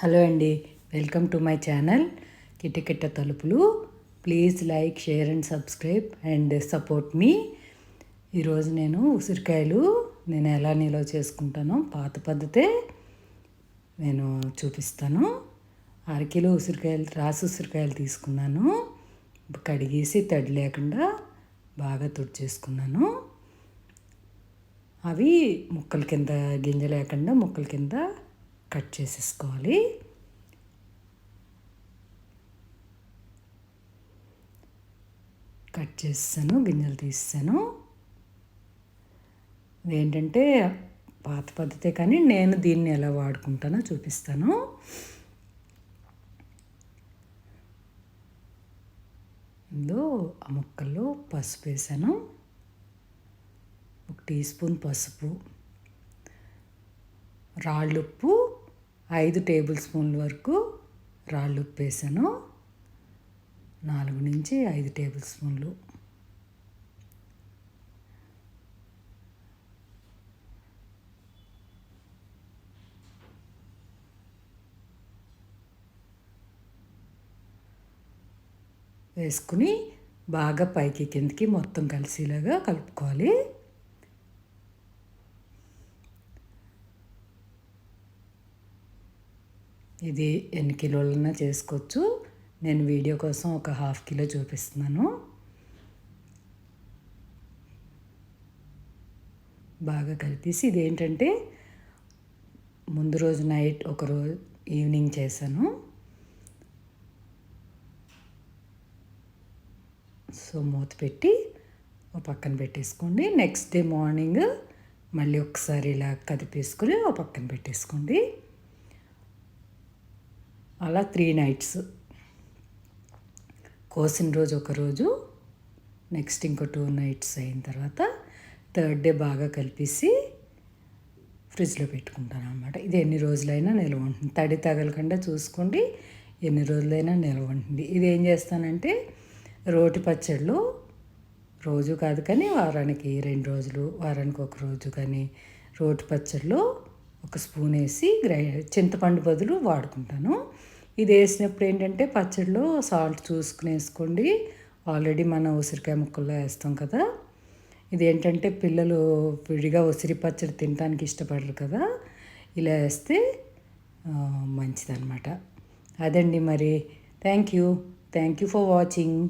Hello అండి welcome to my channel కిటకిట్ట తలుపులు. Please like share and subscribe and support మీ. ఈరోజు నేను ఉసిరికాయలు నేను ఎలా నిల్వ చేసుకుంటానో పాత పద్ధతే నేను చూపిస్తాను. అరకిలో ఉసిరికాయలు రాసి ఉసిరికాయలు తీసుకున్నాను. కడిగేసి తడి లేకుండా బాగా తుడిచేసుకున్నాను. అవి ముక్కల కింద గింజ లేకుండా ముక్కల కింద కట్ చేసేసుకోవాలి. కట్ చేసాను గింజలు తీసాను ఏంటంటే పాత పద్ధతే కానీ నేను దీన్ని ఎలా వాడుకుంటానో చూపిస్తాను. ఇందులో ఆ ముక్కల్లో పసుపు వేసాను. ఒక టీ స్పూన్ పసుపు. రాళ్ళుప్పు. ఐదు టేబుల్ స్పూన్ల వరకు రాళ్ళు ఉప్పు వేసాను నాలుగు నుంచి ఐదు టేబుల్ స్పూన్లు. వేసుకుని బాగా పైకి కిందకి మొత్తం కలిసేలాగా కలుపుకోవాలి. ఇది ఎన్ని కిలోలన్నా చేసుకోవచ్చు. నేను వీడియో కోసం ఒక హాఫ్ కిలో చూపిస్తున్నాను. బాగా కలిపేసి ఇది ఏంటంటే ముందు రోజు నైట్ ఒక రోజు ఈవినింగ్ చేశాను. సో మూత పెట్టి ఒక పక్కన పెట్టేసుకోండి. నెక్స్ట్ డే మార్నింగ్ మళ్ళీ ఒకసారి ఇలా కదిపేసుకుని ఒక పక్కన పెట్టేసుకోండి. అలా త్రీ నైట్స్. కోసిన రోజు ఒకరోజు నెక్స్ట్ ఇంకో టూ నైట్స్ అయిన తర్వాత థర్డ్ డే బాగా కలిపేసి ఫ్రిడ్జ్లో పెట్టుకుంటాను అనమాట ఇది ఎన్ని రోజులైనా నిల్వ ఉంటుంది. తడి తగలకుండా చూసుకోండి ఎన్ని రోజులైనా నిల్వ ఉంటుంది. ఇది ఏం చేస్తానంటే రోటి పచ్చళ్ళు రోజు కాదు కానీ వారానికి రెండు రోజులు వారానికి ఒక రోజు కానీ రోటి పచ్చళ్ళు ఒక స్పూన్ వేసి గ్రై చింతపండు బదులు వాడుకుంటాను. ఇది వేసినప్పుడు ఏంటంటే పచ్చడిలో సాల్ట్ చూసుకుని వేసుకోండి. ఆల్రెడీ మనం ఉసిరికాయ ముక్కల్లో వేస్తాం కదా. ఇది ఏంటంటే పిల్లలు విడిగా ఉసిరి పచ్చడి తినడానికి ఇష్టపడరు కదా. ఇలా వేస్తే మంచిదన్నమాట. అదండి మరి. Thank you. Thank you for watching.